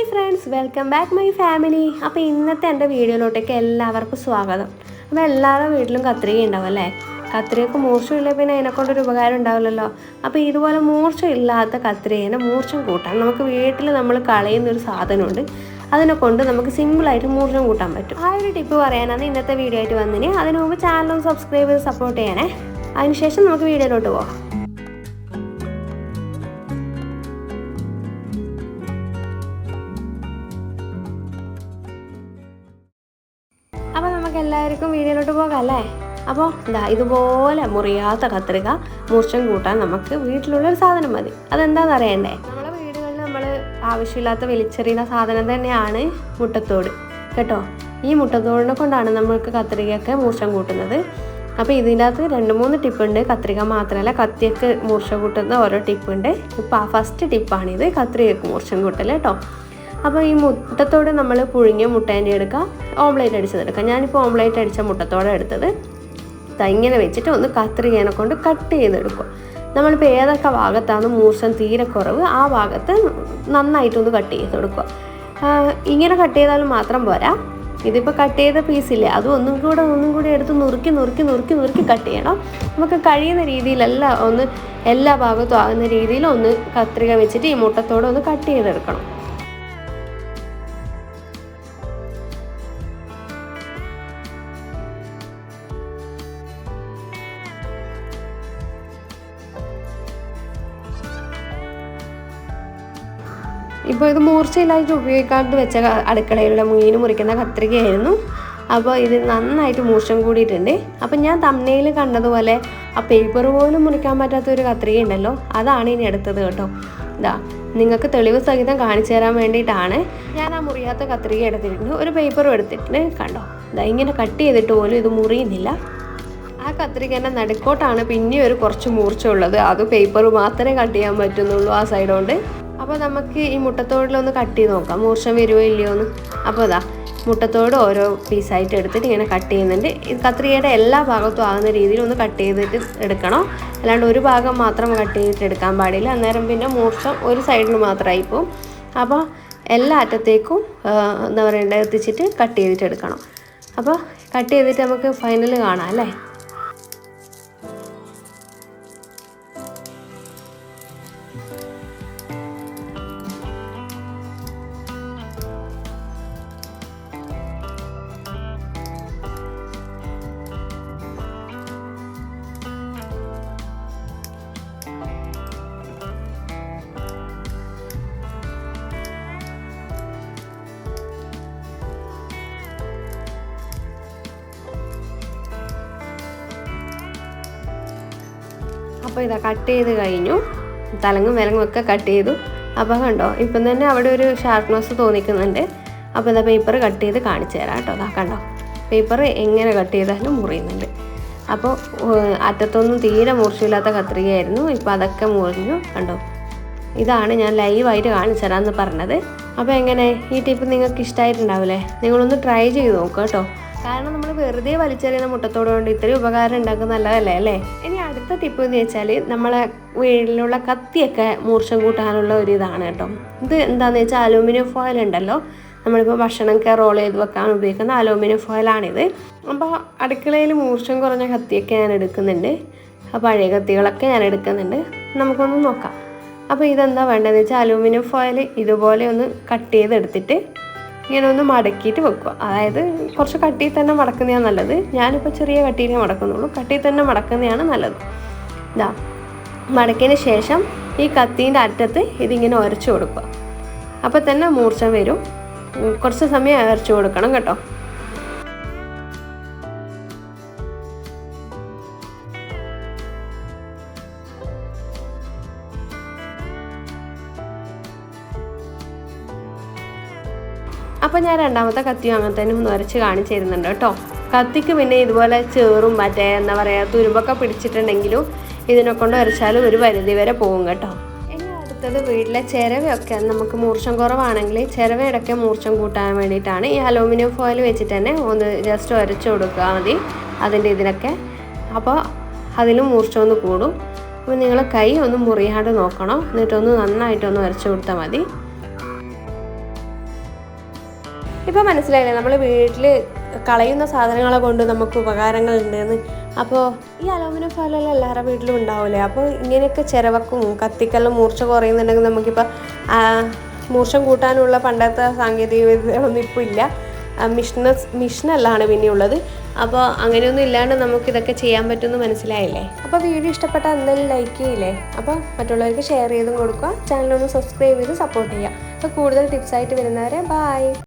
Hi friends welcome back my family അപ്പോൾ ഇന്നത്തെ എന്റെ വീഡിയോയിലോട്ടേക്ക് എല്ലാവർക്കും സ്വാഗതം. അപ്പോൾ എല്ലാവരുടെ വീട്ടിലും കത്രിക ഉണ്ടാവും അല്ലേ? കത്രികക്ക് മൂർച്ചയില്ല പിന്നെ അതിനെക്കൊണ്ടൊരു ഉപകാരം ഉണ്ടാവില്ലല്ലോ. അപ്പോൾ ഇതുപോലെ മൂർച്ച ഇല്ലാത്ത കത്രികേനെ മൂർച്ചം കൂട്ടാൻ നമുക്ക് വീട്ടിൽ നമ്മൾ കളയുന്ന ഒരു സാധനമുണ്ട്. അതിനെ കൊണ്ട് നമുക്ക് സിമ്പിളായിട്ട് മൂർച്ചം കൂട്ടാൻ പറ്റും. ആ ഒരു ടിപ്പ് പറയാനാണ് ഇന്നത്തെ വീഡിയോ ആയിട്ട് വന്നിന്. അതിനു മുമ്പ് ഒന്ന് സബ്സ്ക്രൈബ് ചെയ്ത് സപ്പോർട്ട് ചെയ്യണേ. അതിനുശേഷം നമുക്ക് വീഡിയോയിലോട്ട് പോകാം. നമുക്ക് എല്ലാവർക്കും വീഡിയോയിലോട്ട് പോകാം അല്ലേ അപ്പോൾ ഇതാ ഇതുപോലെ മുറിയാത്ത കത്രിക മൂർച്ചം കൂട്ടാൻ നമുക്ക് വീട്ടിലുള്ളൊരു സാധനം മതി. അതെന്താണെന്ന് അറിയണ്ടേ? നമ്മളെ വീടുകളിൽ നമ്മൾ ആവശ്യമില്ലാത്ത വലിച്ചെറിയുന്ന സാധനം തന്നെയാണ് മുട്ടത്തോട്. കേട്ടോ? ഈ മുട്ടത്തോടിനെ കൊണ്ടാണ് നമ്മൾക്ക് കത്രികയൊക്കെ മൂർച്ചം കൂട്ടുന്നത്. അപ്പോൾ ഇതിന്റെ അകത്ത് രണ്ട് മൂന്ന് ടിപ്പുണ്ട്. കത്രിക മാത്രമല്ല കത്തിയൊക്കെ മൂർച്ച കൂട്ടുന്ന ഓരോ ടിപ്പുണ്ട്. ഇപ്പോൾ ആ ഫസ്റ്റ് ടിപ്പാണിത്. കത്രികയ്ക്ക് മൂർച്ചം കൂട്ടൽ കേട്ടോ? അപ്പോൾ ഈ മുട്ടത്തോട് നമ്മൾ പുഴുങ്ങിയ മുട്ടേന്റെ എടുക്കുക ഓംലേറ്റ് അടിച്ചതെടുക്കുക ഞാനിപ്പോൾ ഓംലേറ്റ് അടിച്ച മുട്ടത്തോടെ എടുത്തത്. ഇങ്ങനെ വെച്ചിട്ട് ഒന്ന് കത്രികേനെ കൊണ്ട് കട്ട് ചെയ്തെടുക്കുക. നമ്മളിപ്പോൾ ഏതൊക്കെ ഭാഗത്താണ് മൂർച്ചം തീരെ കുറവ് ആ ഭാഗത്ത് നന്നായിട്ടൊന്ന് കട്ട് ചെയ്ത് കൊടുക്കുക ഇങ്ങനെ കട്ട് ചെയ്താൽ മാത്രം പോരാ. ഇതിപ്പോൾ കട്ട് ചെയ്ത പീസില്ലേ അതും ഒന്നും കൂടെ ഒന്നും കൂടി എടുത്ത് നുറുക്കി നുറുക്കി നുറുക്കി നുറുക്കി കട്ട് ചെയ്യണം. നമുക്ക് കഴിയുന്ന രീതിയിലല്ല ഒന്ന് എല്ലാ ഭാഗത്തും ആകുന്ന രീതിയിൽ ഒന്ന് കത്രിക വെച്ചിട്ട് ഈ മുട്ടത്തോടെ ഒന്ന് കട്ട് ചെയ്തെടുക്കണം. ഇപ്പോൾ ഇത് മൂർച്ചയില്ലാതെ ഉപയോഗിക്കാണ്ട് വെച്ച അടുക്കളയിലുള്ള മീൻ മുറിക്കുന്ന കത്രികയായിരുന്നു. അപ്പോൾ ഇത് നന്നായിട്ട് മൂർച്ചം കൂടിയിട്ടുണ്ട്. അപ്പം ഞാൻ തമ്മനയിൽ കണ്ടതുപോലെ ആ പേപ്പർ പോലും മുറിക്കാൻ പറ്റാത്ത ഒരു കത്രിക ഉണ്ടല്ലോ അതാണ് ഇനി എടുത്തത് കേട്ടോ. ഇതാ നിങ്ങൾക്ക് തെളിവ് സഹിതം കാണിച്ചു തരാൻ വേണ്ടിയിട്ടാണ് ഞാൻ ആ മുറിയാത്ത കത്രിക എടുത്തിട്ടുണ്ട്. ഒരു പേപ്പറും എടുത്തിട്ടുണ്ട് കണ്ടോ? ഇതാ ഇങ്ങനെ കട്ട് ചെയ്തിട്ട് പോലും ഇത് മുറിയുന്നില്ല. ആ കത്രികേന്റെ നടുക്കോട്ടാണ് പിന്നെ ഒരു കുറച്ച് മൂർച്ച ഉള്ളത് അത് പേപ്പർ മാത്രമേ കട്ട് ചെയ്യാൻ പറ്റുന്നുള്ളൂ ആ സൈഡ് കൊണ്ട്. അപ്പോൾ നമുക്ക് ഈ മുട്ടത്തോടിലൊന്ന് കട്ട് ചെയ്ത് നോക്കാം. മൂർച്ചം വരുമോ ഇല്ലയോ എന്ന്. അപ്പോൾ അതാ മുട്ടത്തോട് ഓരോ പീസായിട്ട് എടുത്തിട്ട് ഇങ്ങനെ കട്ട് ചെയ്യുന്നുണ്ട്. ഇത് കത്രികയുടെ എല്ലാ ഭാഗത്തും ആകുന്ന രീതിയിൽ ഒന്ന് കട്ട് ചെയ്തിട്ട് എടുക്കണം. അല്ലാണ്ട് ഒരു ഭാഗം മാത്രം കട്ട് ചെയ്തിട്ട് എടുക്കാൻ പാടില്ല. അന്നേരം പിന്നെ മൂർച്ചം ഒരു സൈഡിൽ മാത്രമായി പോകും അപ്പോൾ എല്ലാ അറ്റത്തേക്കും എന്താ പറയണ്ടത് എത്തിച്ചിട്ട് കട്ട് ചെയ്തിട്ട് എടുക്കണം. അപ്പോൾ കട്ട് ചെയ്തിട്ട് നമുക്ക് ഫൈനൽ കാണാം അല്ലേ? അപ്പോൾ ഇതാ കട്ട് ചെയ്ത് കഴിഞ്ഞു. തലങ്ങും വിലങ്ങും ഒക്കെ കട്ട് ചെയ്തു. അപ്പോൾ കണ്ടോ ഇപ്പം തന്നെ അവിടെ ഒരു ഷാർപ്നെസ് തോന്നിക്കുന്നുണ്ട്. അപ്പോൾ ഇതാ പേപ്പർ കട്ട് ചെയ്ത് കാണിച്ചു തരാം കേട്ടോ. അതാ കണ്ടോ പേപ്പർ എങ്ങനെ കട്ട് ചെയ്താലും മുറിയുന്നുണ്ട്. അപ്പോൾ അറ്റത്തൊന്നും തീരെ മൂർച്ചയില്ലാത്ത കത്രികയായിരുന്നു. ഇപ്പോൾ അതൊക്കെ മുറിഞ്ഞു. കണ്ടോ ഇതാണ് ഞാൻ ലൈവായിട്ട് കാണിച്ചു തരാമെന്ന് പറഞ്ഞത്. അപ്പോൾ എങ്ങനെ ഈ ടിപ്പ് നിങ്ങൾക്ക് ഇഷ്ടമായിട്ടുണ്ടാവില്ലേ? നിങ്ങളൊന്ന് ട്രൈ ചെയ്ത് നോക്കുക കേട്ടോ. കാരണം നമ്മൾ വെറുതെ വലിച്ചെറിയുന്ന മുട്ടത്തോട് കൊണ്ട് ഇത്രയും ഉപകാരം ഉണ്ടാക്കുന്ന നല്ലതല്ലേ അല്ലേ? ഇനി അടുത്ത ടിപ്പ് എന്ന് വെച്ചാൽ നമ്മളെ വീട്ടിലുള്ള കത്തിയൊക്കെ മൂർച്ചം കൂട്ടാനുള്ള ഒരു ഇതാണ് കേട്ടോ. ഇത് എന്താണെന്ന് വെച്ചാൽ അലൂമിനിയം ഫോയിൽ ഉണ്ടല്ലോ. നമ്മളിപ്പോൾ ഭക്ഷണമൊക്കെ റോൾ ചെയ്ത് വെക്കാൻ ഉപയോഗിക്കുന്ന അലൂമിനിയം ഫോയിലാണിത്. അപ്പോൾ അടുക്കളയിൽ മൂർച്ചം കുറഞ്ഞ കത്തിയൊക്കെ ഞാൻ എടുക്കുന്നുണ്ട്. ആ പഴയ കത്തികളൊക്കെ ഞാൻ എടുക്കുന്നുണ്ട്. നമുക്കൊന്ന് നോക്കാം. അപ്പോൾ ഇതെന്താ വേണ്ടതെന്ന് വെച്ചാൽ അലൂമിനിയം ഫോയിൽ ഇതുപോലെ ഒന്ന് കട്ട് ചെയ്തെടുത്തിട്ട് ഇങ്ങനെ ഒന്ന് മടക്കിയിട്ട് വെക്കുക. അതായത് കുറച്ച് കട്ടിയിൽ തന്നെ മടക്കുന്നതാണ് നല്ലത്. ഞാനിപ്പോൾ ചെറിയ കട്ടിയിലേ മടക്കുന്നുള്ളൂ. കട്ടിയിൽ തന്നെ മടക്കുന്നതാണ് നല്ലത്. ഇതാ മടക്കിയതിന് ശേഷം ഈ കത്തീന്റെ അറ്റത്ത് ഇതിങ്ങനെ ഉരച്ചു കൊടുക്കുക. അപ്പോൾ തന്നെ മൂർച്ച വരും. കുറച്ച് സമയം ഉരച്ചു കൊടുക്കണം കേട്ടോ. അപ്പോൾ ഞാൻ രണ്ടാമത്തെ കത്തിയും അങ്ങനെ തന്നെ ഒന്ന് വരച്ച് കാണിച്ചു തരുന്നുണ്ട് കേട്ടോ. കത്തിക്ക് പിന്നെ ഇതുപോലെ ചേറും മറ്റേ എന്താ പറയുക തുരുമ്പൊക്കെ പിടിച്ചിട്ടുണ്ടെങ്കിലും ഇതിനെ കൊണ്ട് വരച്ചാൽ ഒരു പരിധി വരെ പോകും കേട്ടോ. ഇനി അടുത്തത് വീട്ടിലെ ചിരവയൊക്കെ നമുക്ക് മൂർച്ചം കുറവാണെങ്കിൽ ചിരവയുടെയൊക്കെ മൂർച്ചം കൂട്ടാൻ വേണ്ടിയിട്ടാണ് ഈ അലൂമിനിയം ഫോയിൽ വെച്ചിട്ട് തന്നെ ഒന്ന് ജസ്റ്റ് ഉരച്ചു കൊടുക്കുക മതി അതിന്റെ ഇതിനൊക്കെ. അപ്പോൾ അതിലും മൂർച്ചം ഒന്ന് കൂടും. അപ്പോൾ നിങ്ങൾ കൈ ഒന്ന് മുറിയാണ്ട് നോക്കണം. എന്നിട്ടൊന്ന് നന്നായിട്ടൊന്ന് വരച്ചു കൊടുത്താൽ മതി. ഇപ്പോൾ മനസ്സിലായില്ലേ നമ്മൾ വീട്ടിൽ കളയുന്ന സാധനങ്ങളെ കൊണ്ട് നമുക്ക് ഉപകാരങ്ങൾ ഉണ്ടെന്ന്. അപ്പോൾ ഈ അലോമിനം ഫോയിലെല്ലാം എല്ലാവരുടെ വീട്ടിലും ഉണ്ടാവില്ലേ അപ്പോൾ ഇങ്ങനെയൊക്കെ ചിരവക്കും കത്തിക്കലും മൂർച്ച കുറയുന്നുണ്ടെങ്കിൽ നമുക്കിപ്പോൾ മൂർച്ചം കൂട്ടാനുള്ള പണ്ടത്തെ സാങ്കേതിക വിദ്യകളൊന്നും ഇപ്പോൾ ഇല്ല. മിഷനസ് മിഷനല്ലാണ് പിന്നെ ഉള്ളത് അപ്പോൾ അങ്ങനെയൊന്നും ഇല്ലാണ്ട് നമുക്ക് ഇതൊക്കെ ചെയ്യാൻ പറ്റുമെന്ന് മനസ്സിലായില്ലേ? അപ്പോൾ വീഡിയോ ഇഷ്ടപ്പെട്ടാൽ എന്തായാലും ലൈക്ക് ചെയ്യില്ലേ? അപ്പോൾ മറ്റുള്ളവർക്ക് ഷെയർ ചെയ്തും കൊടുക്കുക. ചാനലൊന്ന് സബ്സ്ക്രൈബ് ചെയ്ത് സപ്പോർട്ട് ചെയ്യുക. അപ്പോൾ കൂടുതൽ ടിപ്സായിട്ട് വരുന്നവരെ ബായ്